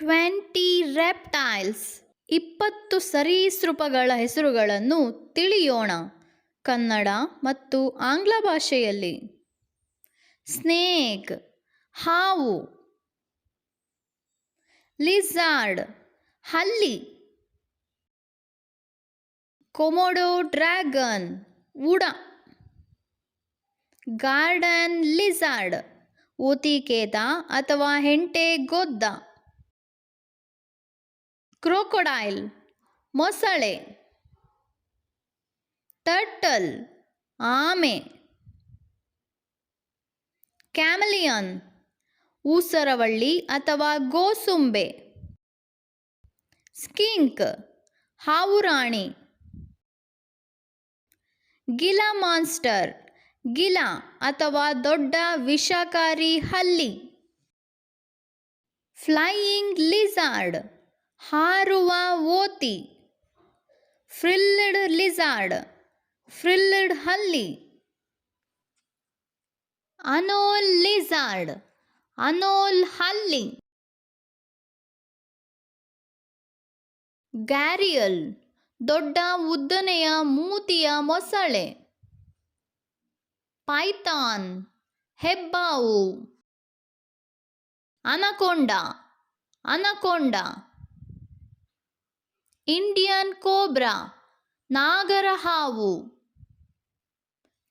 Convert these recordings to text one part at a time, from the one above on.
Twenty reptiles. ಇಪ್ಪತ್ತು ಸರೀಸೃಪಗಳ ಹೆಸರುಗಳನ್ನು ತಿಳಿಯೋಣ. ಕನ್ನಡ ಮತ್ತು ಆಂಗ್ಲ ಭಾಷೆಯಲ್ಲಿ. ಸ್ನೇಕ್, ಹಾವು. ಲಿಝಾರ್ಡ್ ಹಲ್ಲಿ. ಕೊಮೊಡೋ ಡ್ರ್ಯಾಗನ್, ಉಡ. ಗಾರ್ಡನ್ ಲಿಝಾರ್ಡ್ ಊತಿಕೇತ ಅಥವಾ ಹೆಂಟೆ ಗೊದ್ದ. ಕ್ರೋಕೊಡೈಲ್, ಮೊಸಳೆ, ಟರ್ಟಲ್, ಆಮೆ, ಕ್ಯಾಮಲಿಯನ್ ಊಸರವಳ್ಳಿ ಅಥವಾ ಗೋಸುಂಬೆ, ಸ್ಕಿಂಕ್, ಹಾವುರಾಣಿ, ಗಿಲ ಮಾನ್ಸ್ಟರ್, ಗಿಲ ಅಥವಾ ದೊಡ್ಡ ವಿಷಕಾರಿ ಹಲ್ಲಿ, ಫ್ಲೈಯಿಂಗ್ ಲಿಝಾರ್ಡ್ ಹಾರುವ ಓತಿ. ಫ್ರಿಲ್ಲಡ್ ಲಿಝಾರ್ಡ್ ಫ್ರಿಲ್ಡ್ ಹಲ್ಲಿ. ಅನೋಲ್ ಲಿಝಾರ್ಡ್ ಅನೋಲ್ ಹಲ್ಲಿ. ಗ್ಯಾರಿಯಲ್. ದೊಡ್ಡ ಉದ್ದನೆಯ ಮೂತಿಯ ಮೊಸಳೆ. ಪೈಥಾನ್. ಹೆಬ್ಬಾವು. ಅನಕೊಂಡ. ಅನಕೊಂಡ. ಇಂಡಿಯನ್ ಕೋಬ್ರಾ ನಾಗರ ಹಾವು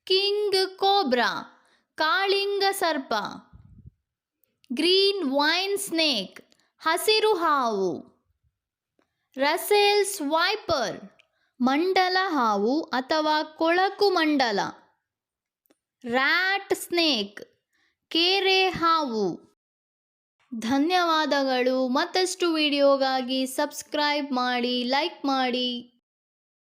ಕಿಂಗ್ ಕೋಬ್ರಾ ಕಾಳಿಂಗ ಸರ್ಪ ಗ್ರೀನ್ ವೈನ್ ಸ್ನೇಕ್ ಹಸಿರು ಹಾವು ರಸೆಲ್ಸ್ ವೈಪರ್ ಮಂಡಲ ಹಾವು ಅಥವಾ ಕೊಳಕು ಮಂಡಲ ರ್ಯಾಟ್ ಸ್ನೇಕ್ ಕೇರೆ ಹಾವು ಧನ್ಯವಾದಗಳು. ಮತ್ತಷ್ಟು ವಿಡಿಯೋಗಾಗಿ ಸಬ್ಸ್ಕ್ರೈಬ್ ಮಾಡಿ ಲೈಕ್ ಮಾಡಿ.